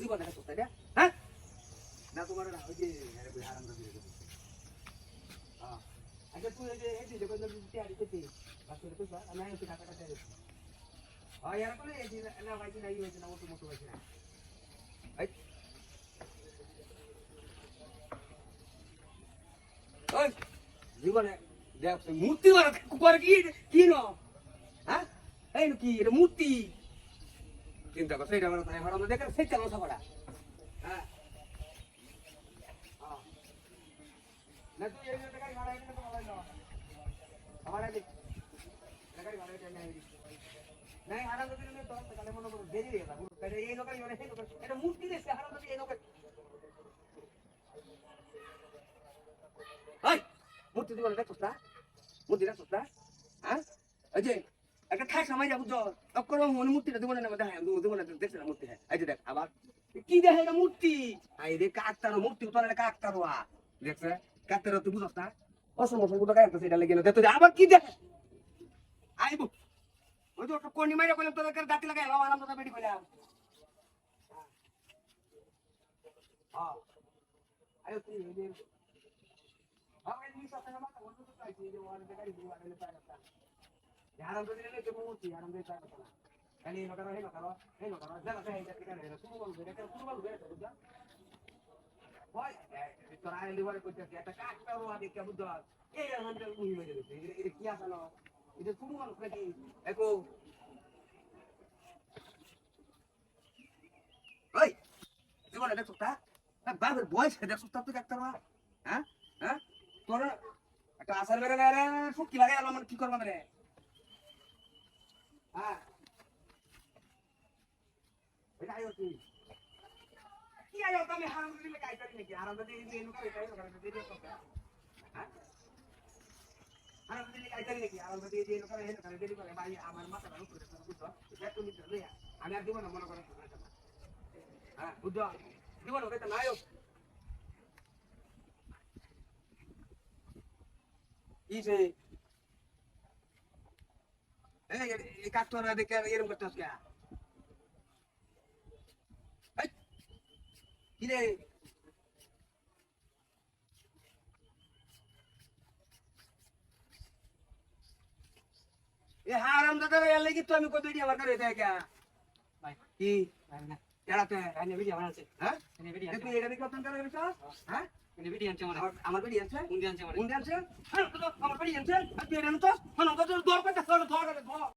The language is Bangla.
জীবন তো তাই হ্যাঁ না তোমার ওই যে আরে ভাই হারাম দিদি হ্যাঁ আচ্ছা তুই এই যে এই যে কোন দিতে আড়ি করতে বাস করে তো আমি আই কাটা কাটা হ্যাঁ কোলে এই যে না ভাই না ইয়ে হয়েছে না মোটো মোটো হয়েছে না এই ওই জীবনে দেখ মূর্তি মারা করে কি কি ন হ্যাঁ এই নো কি এটা মূর্তি চিন্তা কর সেইটা আমার তাই হারাম দেখে সেইটা কথা বড়া হ্যাঁ হ্যাঁ। না তুই এই টাকা ভাড়া এনে তো ভালো না আমার আগে টাকা ভাড়া এনে এনে নাই হারাম দিলে তো তাহলে মনে করো দেরি হয়ে যাবে তাহলে এই লোকের মানে এই লোকের এটা মূর্তি দেশে হারাম দিলে এই লোকের এই মূর্তি দিবলে দেখছ না মূর্তি দেখছ না হ্যাঁ এই যে, একটা খাই সময় যাব অক্ষর মনে মূর্তিটা দিব না দেখা দিব না দেখছ না মূর্তি হ্যাঁ। এই যে দেখ, আবার। কি দেখে এটা মূর্তি? আই রে কাকতারো মূর্তি তো না কাকতারো দেখছ? কাকতারো তুই বুঝছ না? অসম অসমগুলো কাকতা সেটা লেগে না দেখতো আবার কি দেখে? আইবো ওই তো একটা কোনি মাইরা কইলাম, তোদের দাঁতি লাগাই লাও আরাম তো বেডি কইলাম। হ্যাঁ আরে, তুই কে দিছে এটা শুরু মানুষ নাকি একো ওই জীবনে দেখছ তা বাবার বয়স দেখছ তা তুই ডাক্তার হ্যাঁ হ্যাঁ আসার বেড়ে রে, ফুকি লাগে গেল মানে কি করব রে? হ্যাঁ। এটা আইও তুই কি আইও তুমি হারাম দিলে কাই করি নাকি? হারাম দিলে এই লোক এটাই করে দিতে তো হ্যাঁ? হারাম দিলে কাই করি নাকি? হারাম দিলে এই লোক এই করে দিতে করে ভাই, আমার মাথা ভালো করে বুঝছ? এটা তুমি ধরে আমি আর দিব না মনে করো হ্যাঁ বুঝছ? দিব না আইও ইসে এই কাকতরা দেখে এরকম করতেছ কে এই কি রে এ হারাম দাদা এর লাগি তো আমি বেডি আমার করে দেয় কে হ্যাঁ? হ্যাঁ? আমার। আমার আছে হ্যাঁ আমার বেডি আছে আর